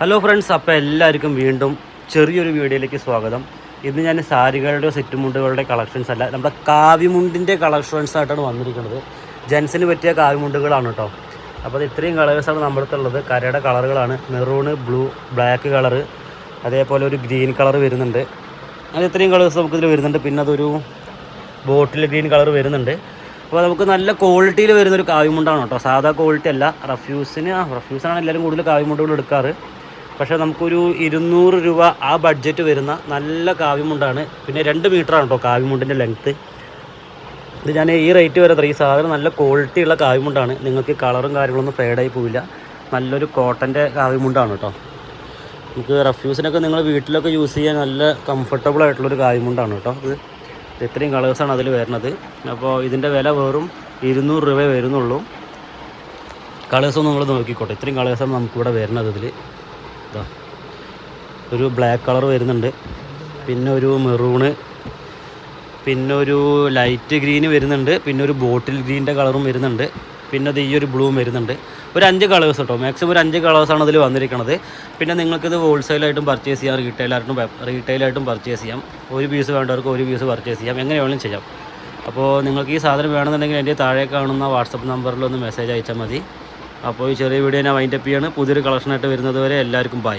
Hello friends അപ്പോൾ എല്ലാവർക്കും വീണ്ടും ചെറിയൊരു വീഡിയോയിലേക്ക് സ്വാഗതം. ഇന്ന് ഞാൻ സാരികളുടെ സെറ്റ് മുണ്ടുകളുടെ കളക്ഷൻസ് അല്ല നമ്മുടെ കാവിമുണ്ടിന്റെ കളക്ഷൻസ് ആയിട്ടാണ് വന്നിരിക്കുന്നത്. ജെൻസിന് പറ്റിയ കാവിമുണ്ടുകളാണ് കേട്ടോ അപ്പോൾ അത് ഇത്രയും കളേഴ്സാണ് നമ്മുടെ അടുത്തുള്ളത് കരയുടെ കളറുകളാണ് മെറൂണ് ബ്ലൂ ബ്ലാക്ക് കളറ് അതേപോലെ ഒരു ഗ്രീൻ കളർ വരുന്നുണ്ട്. അങ്ങനെ ഇത്രയും കളേഴ്സ് നമുക്കിതിൽ വരുന്നുണ്ട്. പിന്നെ അതൊരു ബോട്ടിൽ ഗ്രീൻ കളർ വരുന്നുണ്ട്. അപ്പോൾ നമുക്ക് നല്ല ക്വാളിറ്റിയിൽ വരുന്നൊരു കാവിമുണ്ടാണ് കേട്ടോ സാധാ ക്വാളിറ്റി അല്ല. റഫ്യൂസിന് റഫ്യൂസിനാണ് എല്ലാവരും കൂടുതൽ കാവിമുണ്ടുകൾ എടുക്കാറ്. പക്ഷേ നമുക്കൊരു ഇരുന്നൂറ് രൂപ ആ ബഡ്ജറ്റ് വരുന്ന നല്ല കാവ്യമുണ്ടാണ് പിന്നെ രണ്ട് മീറ്ററാണ് കേട്ടോ കാവ്യമുണ്ടിന്റെ ലെങ്ത്ത് ഇത് ഞാൻ ഈ റേറ്റ് വരെ ഈ സാധനം നല്ല ക്വാളിറ്റി ഉള്ള കാവ്യമുണ്ടാണ് നിങ്ങൾക്ക് കളറും കാര്യങ്ങളൊന്നും ഫേഡായി പോവില്ല. നല്ലൊരു കോട്ടന്റെ കാവ്യമുണ്ടാണ് കേട്ടോ. നമുക്ക് റഫ്യൂസിനൊക്കെ നിങ്ങൾ വീട്ടിലൊക്കെ യൂസ് ചെയ്യാൻ നല്ല കംഫർട്ടബിൾ ആയിട്ടുള്ളൊരു കാവ്യമുണ്ടാണ് കേട്ടോ ഇത്. ഇത് ഇത്രയും കളേഴ്സാണ് അതിൽ വരുന്നത്. അപ്പോൾ ഇതിന്റെ വില വെറും ഇരുന്നൂറ് രൂപ വരുന്നുള്ളൂ. കളേഴ്സൊന്നും നിങ്ങൾ നോക്കിക്കോട്ടെ. ഇത്രയും കളേഴ്സാണ് നമുക്കിവിടെ വരുന്നത് ഇതിൽ ഇതാ ഒരു ബ്ലാക്ക് കളർ വരുന്നുണ്ട്. പിന്നെ ഒരു മെറൂണ് പിന്നെ ഒരു ലൈറ്റ് ഗ്രീന് വരുന്നുണ്ട്. പിന്നെ ഒരു ബോട്ടിൽ ഗ്രീന്റെ കളറും വരുന്നുണ്ട്. പിന്നെ അത് ഈ ഒരു ബ്ലൂവും വരുന്നുണ്ട്. ഒരു അഞ്ച് കളേഴ്സ് കേട്ടോ. മാക്സിമം ഒരു അഞ്ച് കളേഴ്സാണ് അതിൽ വന്നിരിക്കുന്നത് പിന്നെ നിങ്ങൾക്കിത് ഹോൾസെയിലായിട്ടും പർച്ചേസ് ചെയ്യാം. റീറ്റെയിലായിട്ടും റീറ്റെയിലായിട്ടും പർച്ചേസ് ചെയ്യാം. ഒരു പീസ് വേണ്ടവർക്ക് ഒരു പീസ് പർച്ചേസ് ചെയ്യാം. എങ്ങനെ വേണമെങ്കിലും ചെയ്യാം. അപ്പോൾ നിങ്ങൾക്ക് ഈ സാധനം വേണമെന്നുണ്ടെങ്കിൽ എന്റെ താഴെ കാണുന്ന വാട്സപ്പ് നമ്പറിൽ ഒന്ന് മെസ്സേജ് അയച്ചാൽ മതി. അപ്പോൾ ഈ ചെറിയ വീഡിയോ ഞാൻ വൈൻഡപ്പ് ചെയ്യാണ്. പുതിയൊരു കളക്ഷനായിട്ട് വരുന്നത് വരെ എല്ലാവർക്കും ബൈ